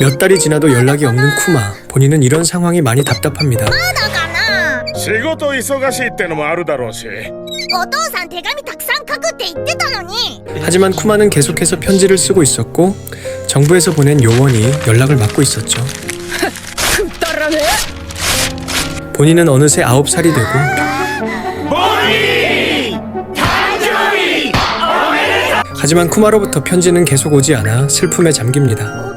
몇 달이 지나도 연락이 없는 쿠마. 본인은 이런 상황이 많이 답답합니다. だかな仕事忙しいってのもあるだろうしお父さん手紙たくさん書くって言ってたのに 하지만 쿠마는 계속해서 편지를 쓰고 있었고 정부에서 보낸 요원이 연락을 막고 있었죠. くったらね 본인은 어느새 9살이 되고 하지만 쿠마로부터 편지는 계속 오지 않아 슬픔에 잠깁니다.